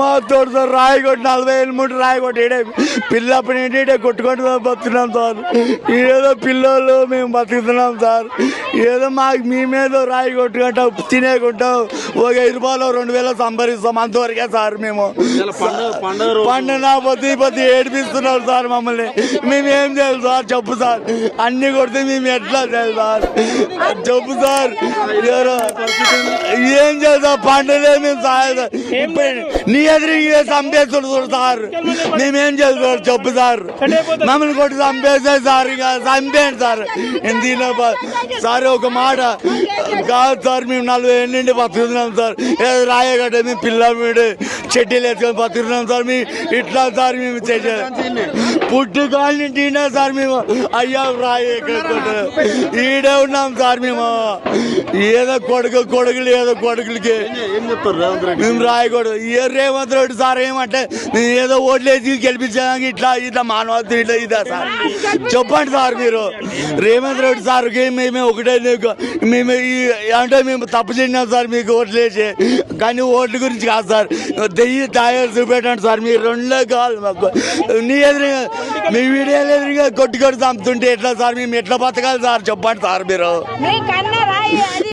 మా తోడు సార్ రాయి కొట్టి నలభై ఏళ్ళు ముట్టి రాయి కొట్టి ఈడే పిల్లప్పటి నుండి ఈడే కొట్టుకుంటూ బతుకుతున్నాం సార్. ఏదో పిల్లలు మేము బతుకుతున్నాం సార్. ఏదో మాకు మీ మీద రాయి కొట్టుకుంటాం తినేకుంటాం ఒక ఐదు రూపాయలు రెండు వేలు సంపాదిస్తాం అంతవరకే సార్ మేము. రోజు. పండుగ పొద్దు పొద్దు ఏడిపిస్తున్నారు సార్ మమ్మల్ని. మేము ఏం చేయాలి సార్? చెప్పు సార్. అన్ని కొడితే మేము ఎట్లా చేయాలి సార్? చెప్పు సార్. ఏం చేద్దాం పండుగలే మేము సార్ నీ ఎదురు చంపేస్తున్నారు సార్ మేమేం చేస్తాం చెప్పు సార్ మమ్మల్ని కొట్టి చంపేస్తే సార్ ఇంకా చంపేయండి సార్ నేను దీని సార్ ఒక మాట కాదు సార్ మేము నలభై ఏళ్ళ నుండి బతుకుతున్నాం సార్ ఏదో రాయగడ్డ మేము పిల్ల మీడు చెడ్డీలు వేసుకొని బతుకున్నాం సార్ మీ ఇట్లా సార్ మేము చేసేది పుట్టు కాళ్ళ నుండి సార్ మేము అయ్యా రాయి ఈడే ఉన్నాం సార్ మేము. ఏదో కొడుకు కొడుకులు ఏదో కొడుకులకి. మేము రాయకూడదు. ఏ రేవంత్ రెడ్డి సార్ ఏమంటే నేను ఏదో ఓట్లేసి గెలిపించడానికి ఇట్లా ఇట్లా మానవత్వం ఇట్లా ఇదా సార్. చెప్పండి సార్ మీరు. రేవంత్ రెడ్డి సార్కి మేమే ఒకటే నీకు- మేము అంటే మేము తప్పు చేసినాం సార్ మీకు ఓట్లేసి. కానీ ఓట్ల గురించి కాదు సార్. దెయ్యి తయారు చూపెట్టండి సార్. మీరు రెండే కావాలి మాకు. నీ ఎదురుగా మీ వీడియోలు ఎదురుగా కొట్టుకొని చంపుతుంటే ఎట్లా సార్? మేము ఎట్లా బతకాలి సార్? చెప్పండి సార్ మీరు.